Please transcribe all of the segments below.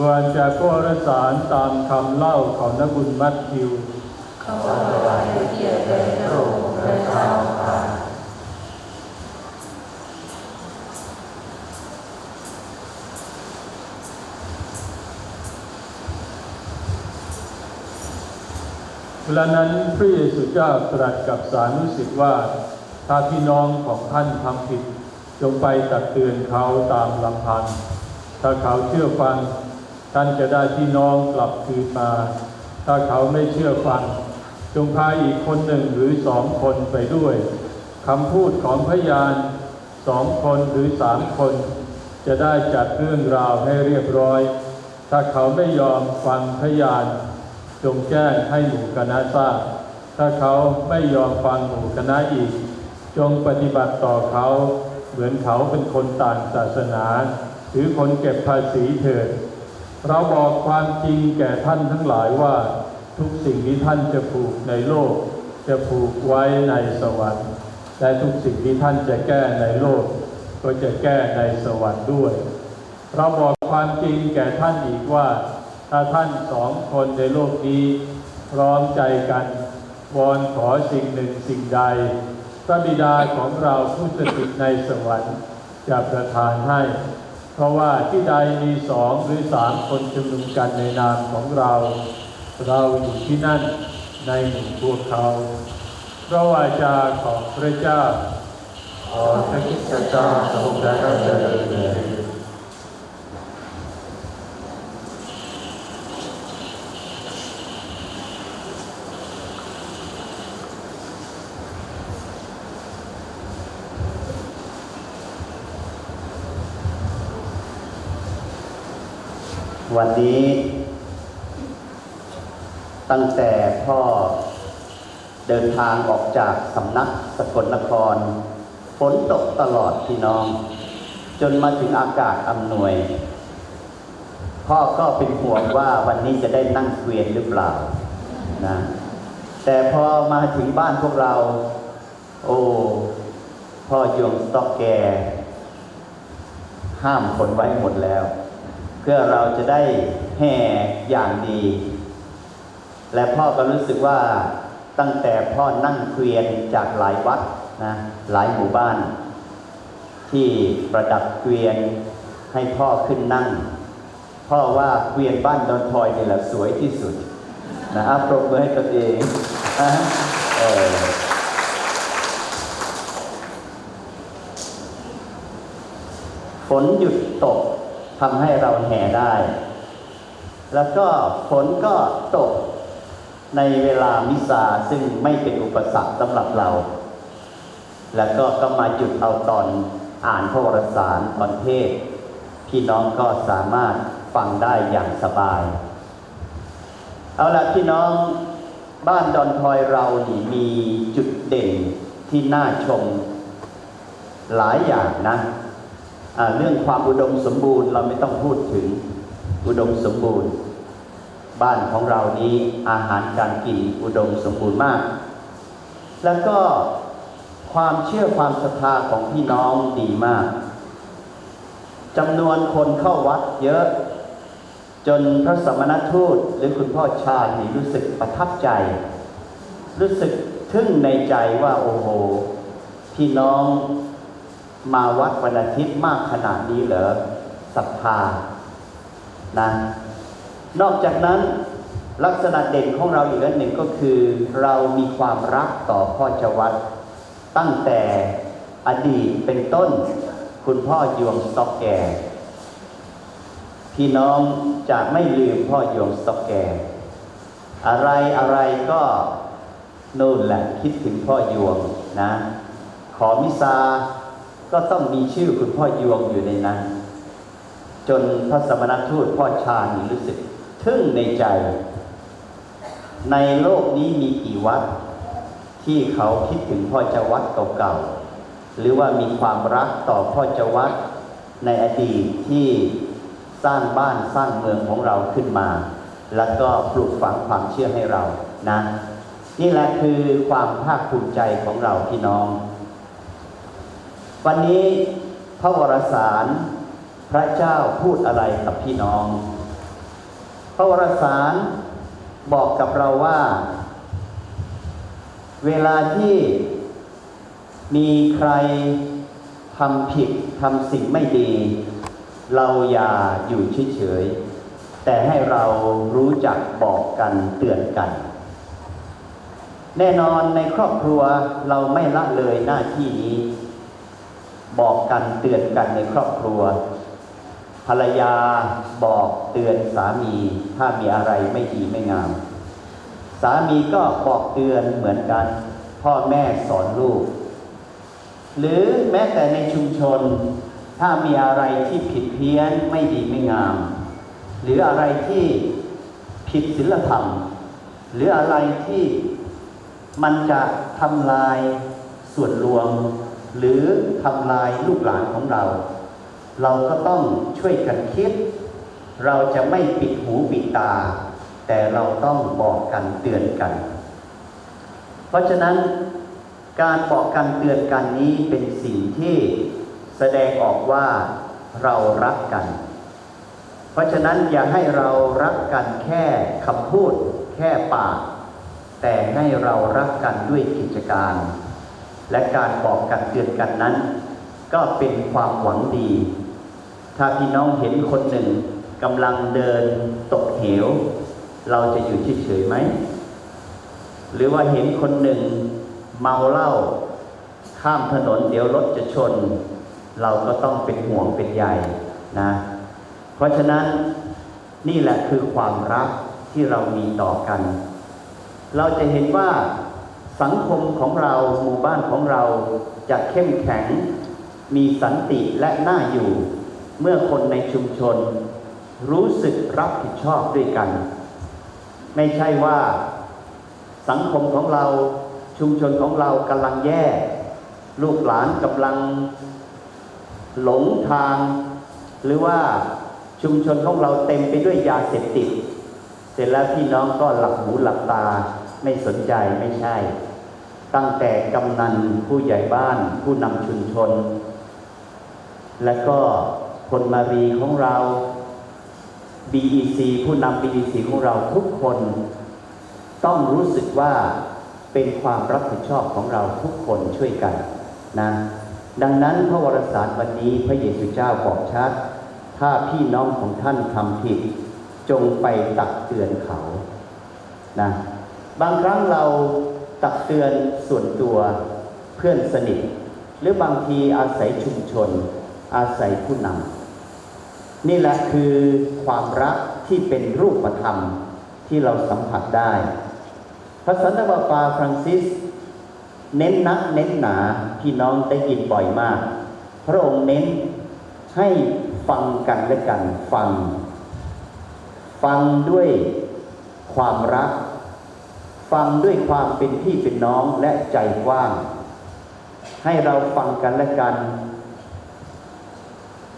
บวนจากก็รสารตามคำเล่าของนบุญมัทธิวขอถวายเกียรติแด่พระองค์พระเจ้าค่ะเวลานั้นพระเยซูเจ้าตรัสกับสานุสิทธิ์ว่า ถ้าพี่น้องของท่านทำผิด จงไปตักเตือนเขาตามลำพัง ถ้าเขาเชื่อฟัง ท่านจะได้พี่น้องกลับคืนมา ถ้าเขาไม่เชื่อฟัง จงพาอีกคนหนึ่งหรือสองคนไปด้วยคำพูดของพยานสองคนหรือสามคน จะได้จัดเรื่องราวให้เรียบร้อย ถ้าเขาไม่ยอมฟังพยาน จงแจ้งให้หมู่คณะทราบ ถ้าเขาไม่ยอมฟังหมู่คณะอีก จงปฏิบัติต่อเขาเหมือนเขาเป็นคนต่างศาสนา หรือคนเก็บภาษีเถิด เราบอกความจริงแก่ท่านทั้งหลายว่าทุกสิ่งที่ท่านจะผูกในโลก จะผูกไว้ในสวรรค์และทุกสิ่งที่ท่านจะแก้ในโลก ก็จะแก้ในสวรรค์ด้วย เราบอกความจริงแก่ท่านอีกว่า ถ้าท่านสองคนในโลกนี้พร้อมใจกันวอนขอสิ่งหนึ่งสิ่งใดพระบิดาของเราผู้สถิตในสวรรค์จะประทานให้ ราะว่าที่ใดมีสองหรือสามคนชุมนุมกันในนามของเรา เราอยู่ที่นั่นในหมู่พวกเขาเพราะวาจาของพระเจ้าขอพระคริสตเจ้าทรงพระเจริญ วันนี้ ตั้งแต่พ่อเดินทางออกจากสำนักสกลนครฝนตกตลอดพี่น้อง จนมาถึงอากาศอำนวย พ่อก็เป็นห่วงว่าวันนี้จะได้นั่งเกวียนหรือเปล่านะแต่พอมาถึงบ้านพวกเรา โอ้พ่อยวงสต็อกแก ห้ามขนไว้หมดแล้ว เพื่อเราจะได้แห่อย่างดี และพ่อก็รู้สึกว่าตั้งแต่พ่อนั่งเกวียนจากหลายวัดนะหลายหมู่บ้าน ที่ประดับเกวียนให้พ่อขึ้นนั่ง พ่อว่าเกวียนบ้านดอนทอยนี่แหละสวยที่สุดนะอัปรบมือให้ตัวเองเออฝนหยุดตก ทำให้เราแห่ได้ แล้วก็ฝนก็ตกในเวลามิสาซึ่งไม่เป็นอุปสรรคสำหรับเรา แล้วก็ก็มาหยุดเอาตอนอ่านพระวรสารตอนเทศ พี่น้องก็สามารถฟังได้อย่างสบาย เอาละพี่น้องบ้านดอนทอยเรานี่มีจุดเด่นที่น่าชมหลายอย่างนะ เรื่องความอุดมสมบูรณ์เราไม่ต้องพูดถึงอุดมสมบูรณ์ บ้านของเรานี้อาหารการกินอุดมสมบูรณ์มาก แล้วก็ความเชื่อความศรัทธาของพี่น้องดีมากจำนวนคนเข้าวัดเยอะ จนพระสมณทูตหรือคุณพ่อชาติรู้สึกประทับใจ รู้สึกทึ่งในใจว่าโอ้โห พี่น้อง มาวัดวันอาทิตย์มากขนาดนี้เหรอศรัทธานะนอกจากนั้นลักษณะเด่นของเราอีกอันหนึ่งก็คือ เรามีความรักต่อพ่อเจาวัดตั้งแต่อดีตเป็นต้น คุณพ่อยวงสต็อกแกร์พี่น้องจะไม่ลืมพ่อยวงสต็อกแกร์อะไรอะไรก็นู่นแหละคิดถึงพ่อยวงนะ ขอมิซา ก็ต้องมีชื่อคุณพ่อยวงอยู่ในนั้น จนพระสมณทูตพ่อชาญรู้สึกทึ่งในใจ ในโลกนี้มีกี่วัด ที่เขาคิดถึงพ่อเจ้าวัดเก่าๆหรือว่ามีความรักต่อพ่อเจ้าวัด ในอดีตที่สร้างบ้านสร้างเมืองของเราขึ้นมา แล้วก็ปลูกฝังความเชื่อให้เรานะ นี่แหละคือความภาคภูมิใจของเราพี่น้อง วันนี้พระวรสารพระเจ้าพูดอะไรกับพี่น้อง พระวรสารบอกกับเราว่า เวลาที่มีใครทำผิดทำสิ่งไม่ดี เราอย่าอยู่เฉยๆแต่ให้เรารู้จักบอกกันเตือนกัน แน่นอนในครอบครัวเราไม่ละเลยหน้าที่นี้ บอกกันเตือนกันในครอบครัว ภรรยาบอกเตือนสามี ถ้ามีอะไรไม่ดีไม่งาม สามีก็บอกเตือนเหมือนกัน พ่อแม่สอนลูก หรือแม้แต่ในชุมชน ถ้ามีอะไรที่ผิดเพี้ยนไม่ดีไม่งาม หรืออะไรที่ผิดศีลธรรม หรืออะไรที่มันจะทำลายส่วนรวม หรือทำลายลูกหลานของเรา เราก็ต้องช่วยกันคิด เราจะไม่ปิดหูปิดตา แต่เราต้องบอกกันเตือนกัน เพราะฉะนั้นการบอกกันเตือนกันนี้เป็นสิ่งที่แสดงออกว่าเรารักกัน เพราะฉะนั้นอย่าให้เรารักกันแค่คำพูด แค่ปาก แต่ให้เรารักกันด้วยกิจการ และการบอกกันเตือนกันนั้น ก็เป็นความหวังดี ถ้าพี่น้องเห็นคนหนึ่งกำลังเดินตกเหว เราจะอยู่เฉยๆไหม หรือว่าเห็นคนหนึ่งเมาเหล้าข้ามถนนเดี๋ยวรถจะชน เราก็ต้องเป็นห่วงเป็นใยนะ เพราะฉะนั้นนี่แหละคือความรักที่เรามีต่อกัน เราจะเห็นว่า สังคมของเราหมู่บ้านของเราจะเข้มแข็ง มีสันติและน่าอยู่ เมื่อคนในชุมชน รู้สึกรับผิดชอบด้วยกัน ไม่ใช่ว่า สังคมของเราชุมชนของเรากำลังแย่ ลูกหลานกำลัง หลงทาง หรือว่าชุมชนของเราเต็มไปด้วยยาเสพติด เสร็จแล้วพี่น้องก็หลับหูหลับตาไม่สนใจไม่ใช่ ตั้งแต่กำนันผู้ใหญ่บ้านผู้นำชุมชน และก็คนมารีของเรา BEC ผู้นำ BEC ของเราทุกคน ต้องรู้สึกว่าเป็นความรับผิดชอบของเราทุกคนช่วยกันนะดังนั้นพระวรสารวันนี้พระเยซูเจ้าบอกชัด ถ้าพี่น้องของท่านทำผิด จงไปตักเตือนเขานะบางครั้งเรา ตักเตือนส่วนตัวเพื่อนสนิท หรือบางทีอาศัยชุมชน อาศัยผู้นำนี่แหละคือความรักที่เป็นรูปธรรมที่เราสัมผัสได้ พระสันตะปาปาฟรังซิส เน้นนักเน้นหนาพี่น้องได้ยินบ่อยมาก พระองค์เน้นให้ฟังกันและกันฟัง ฟังด้วยความรัก ฟังด้วยความเป็นพี่เป็นน้องและใจกว้าง ให้เราฟังกันและกัน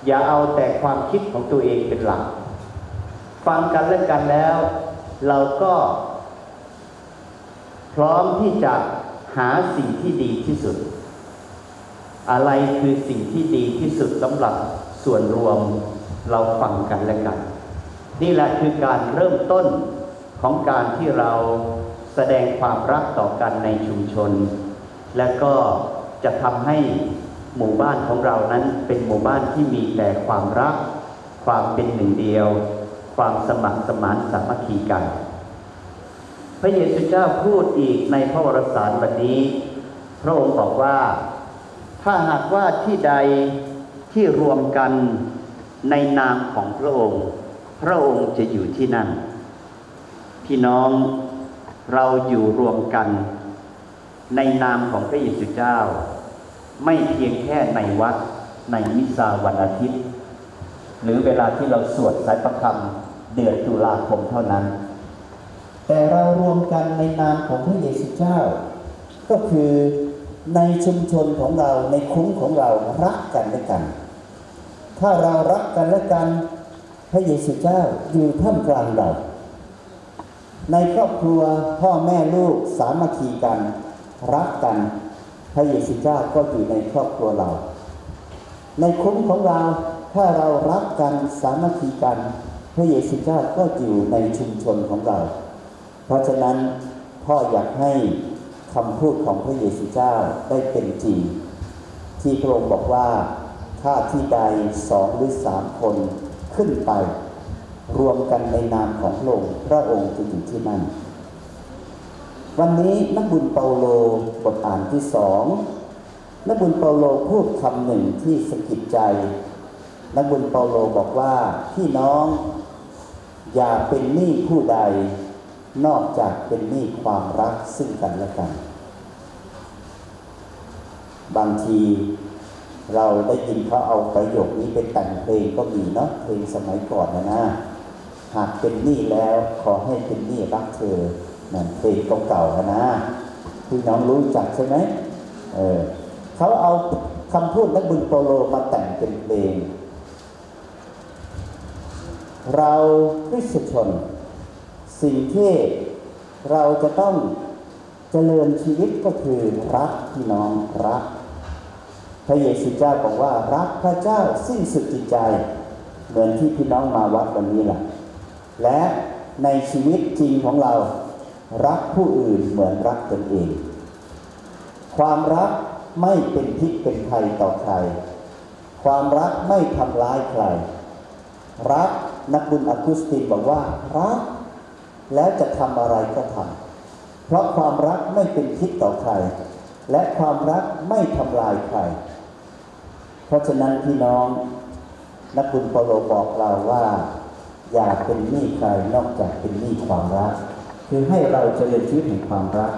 อย่าเอาแต่ความคิดของตัวเองเป็นหลัก ฟังกันและกันแล้ว เราก็ พร้อมที่จะหาสิ่งที่ดีที่สุด อะไรคือสิ่งที่ดีที่สุดสำหรับส่วนรวมเราฟังกันและกัน นี่แหละคือการเริ่มต้นของการที่เรา แสดงความรักต่อกันในชุมชน และก็จะทำให้หมู่บ้านของเรานั้นเป็นหมู่บ้านที่มีแต่ความรัก ความเป็นหนึ่งเดียว ความสมัครสมานสามัคคีกัน พระเยซูเจ้าพูดอีกในพระวรสารวันนี้ พระองค์บอกว่า ถ้าหากว่าที่ใดที่รวมกันในนามของพระองค์ พระองค์จะอยู่ที่นั่น พี่น้อง เราอยู่รวมกันในนามของพระเยซูเจ้า ไม่เพียงแค่ในวัดในมิซาวันอาทิตย์ หรือเวลาที่เราสวดสายประคำเดือนตุลาคมเท่านั้น แต่เรารวมกันในนามของพระเยซูเจ้า ก็คือในชุมชนของเราในคุ้มของเรารักกันและกัน ถ้าเรารักกันและกัน พระเยซูเจ้าอยู่ท่ามกลางเรา ในครอบครัวพ่อแม่ลูกสามัคคีกัน รักกัน พระเยซูเจ้าก็อยู่ในครอบครัวเรา ในคุ้มของเราถ้าเรารักกันสามัคคีกัน พระเยซูเจ้าก็อยู่ในชุมชนของเรา เพราะฉะนั้นพ่ออยากให้คำพูดของพระเยซูเจ้าได้เป็นจริงที่พระองค์บอกว่าถ้าที่ใดสองหรือสามคนขึ้นไป รวมกันในนามของพระองค์พระองค์จะอยู่ที่นั่น วันนี้นักบุญเปาโลบทอ่านที่สองนักบุญเปาโลพูดคำหนึ่งที่สะกิดใจ นักบุญเปาโลบอกว่าพี่น้อง อย่าเป็นหนี้ผู้ใด นอกจากเป็นหนี้ความรักซึ่งกันและกัน บางทีเราได้ยินเขาเอาประโยคนี้ไปแต่งเพลงก็มีเนาะเพลงสมัยก่อนนะนะ หากเป็นหนี้แล้วขอให้เป็นหนี้รักเธอนั่นเพลงเก่าๆนะพี่น้องรู้จักใช่ไหมเออเขาเอาคำพูดนักบุญโปโลมาแต่งเป็นเพลง เราคริสตชน สิ่งที่เราจะต้องเจริญชีวิตก็คือรักพี่น้องรัก พระเยซูเจ้าบอกว่ารักพระเจ้าสิ้นสุดจิตใจเหมือนที่พี่น้องมาวัดวันนี้แหละ และในชีวิตจริงของเรา รักผู้อื่นเหมือนรักตนเอง ความรักไม่เป็นพิษเป็นภัยต่อใคร ความรักไม่ทำร้ายใคร รักนักบุญอคุสตินบอกว่ารัก แล้วจะทำอะไรก็ทำเพราะความรักไม่เป็นพิษต่อใคร และความรักไม่ทำลายใคร เพราะฉะนั้นพี่น้อง นักบุญเปโลบอกเราว่า อย่าเป็นหนี้ใครนอกจากเป็นหนี้ความรัก คือให้เราเจริญชีวิตแห่งความรัก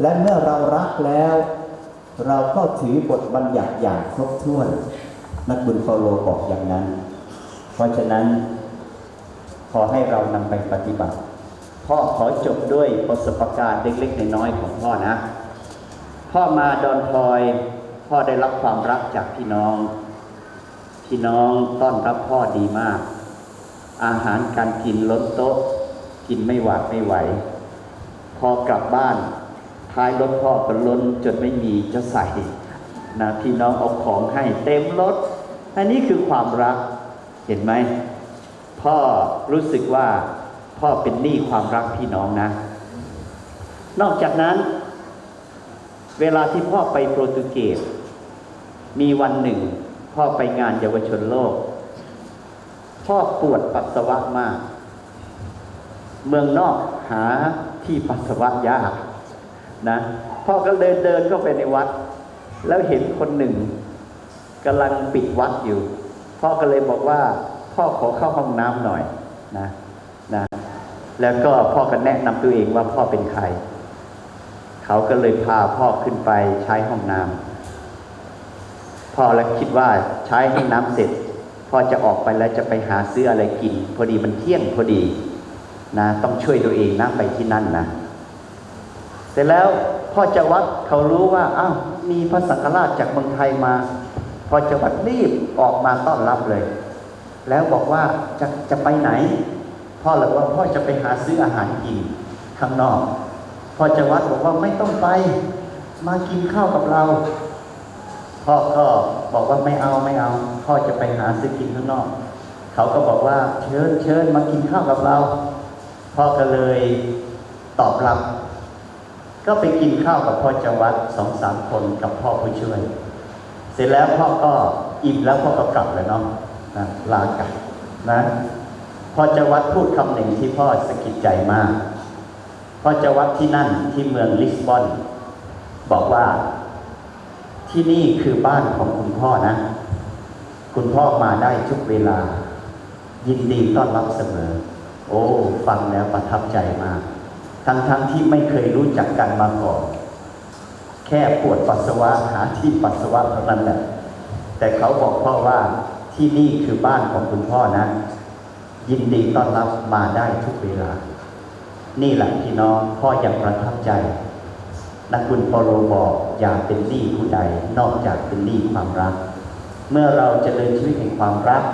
และเมื่อเรารักแล้ว เราก็ถือบทบัญญัติอย่างครบถ้วน นักบุญเปาโลบอกอย่างนั้น เพราะฉะนั้น ขอให้เรานำไปปฏิบัติ พ่อขอจบด้วยประสบการณ์เล็กๆน้อยๆของพ่อนะ พ่อมาดอนทอย พ่อได้รับความรักจากพี่น้อง พี่น้องต้อนรับพ่อดีมาก อาหารการกินล้นโต๊ะ กินไม่หวาดไม่ไหว พอกลับบ้านท้ายรถพ่อก็ล้นจนไม่มีจะใส่นะพี่น้องเอาของให้เต็มรถ อันนี้คือความรักเห็นไหม พ่อรู้สึกว่าพ่อเป็นหนี้ความรักพี่น้องนะ นอกจากนั้น เวลาที่พ่อไปโปรตุเกสมีวันหนึ่ง พ่อไปงานเยาวชนโลก พ่อปวดปัสสาวะมาก เมืองนอกหาที่ปัสสาวะยากนะพ่อก็เดินเดินเข้าไปในวัด แล้วเห็นคนหนึ่งกำลังปิดวัดอยู่ พ่อก็เลยบอกว่า พ่อขอเข้าห้องน้ำหน่อยนะนะแล้วก็พ่อก็แนะนำตัวเองว่าพ่อเป็นใคร เขาก็เลยพาพ่อขึ้นไปใช้ห้องน้ำพ่อแล้วคิดว่าใช้ห้องน้ำเสร็จ พอจะออกไปแล้วจะไปหาซื้ออะไรกิน พอดีมันเที่ยงพอดีนะต้องช่วยตัวเองนะไปที่นั่นนะเสร็จแล้วพ่อจะวัดเขารู้ว่าอ้าวมีพระสังฆราชจากเมืองไทยมาพ่อจะวัดรีบออกมาต้อนรับเลย แล้วบอกว่าจะจะไปไหน พ่อเลยว่าพ่อจะไปหาซื้ออาหารกินข้างนอกพ่อจะวัดบอกว่าไม่ต้องไป มากินข้าวกับเรา พ่อก็บอกว่าไม่เอาไม่เอา พ่อจะไปหาซื้อกินข้างนอก เขาก็บอกว่าเชิญเชิญมากินข้าวกับเรา พ่อก็เลยตอบรับ ก็ไปกินข้าวกับพ่อจวัดสองสามคนกับพ่อผู้ช่วย เสร็จแล้วพ่อก็อิ่มแล้วพ่อก็กลับเลยเนาะนะลากลับนะพ่อจวัดพูดคำหนึ่งที่พ่อสะกิดใจมากพ่อจวัดที่นั่นที่เมืองลิสบอน บอกว่า ที่นี่คือบ้านของคุณพ่อนะ คุณพ่อมาได้ทุกเวลา ยินดีต้อนรับเสมอ โอ้ ฟังแล้วประทับใจมาก ทั้งๆทที่ไม่เคยรู้จักกันมาก่อน แค่ปวดปัสสาวะหาที่ปัสสาวะเท่านั้นแหละ แต่เขาบอกพ่อว่าที่นี่คือบ้านของคุณพ่อนะ ยินดีต้อนรับมาได้ทุกเวลา นี่แหละพี่น้องพ่อยังประทับใจ นักบุญเปาโลบอกอย่าเป็นหนี้ผู้ใดนอกจากเป็นหนี้ความรัก เมื่อเราเจะเดินชีวิตแห่งความรัก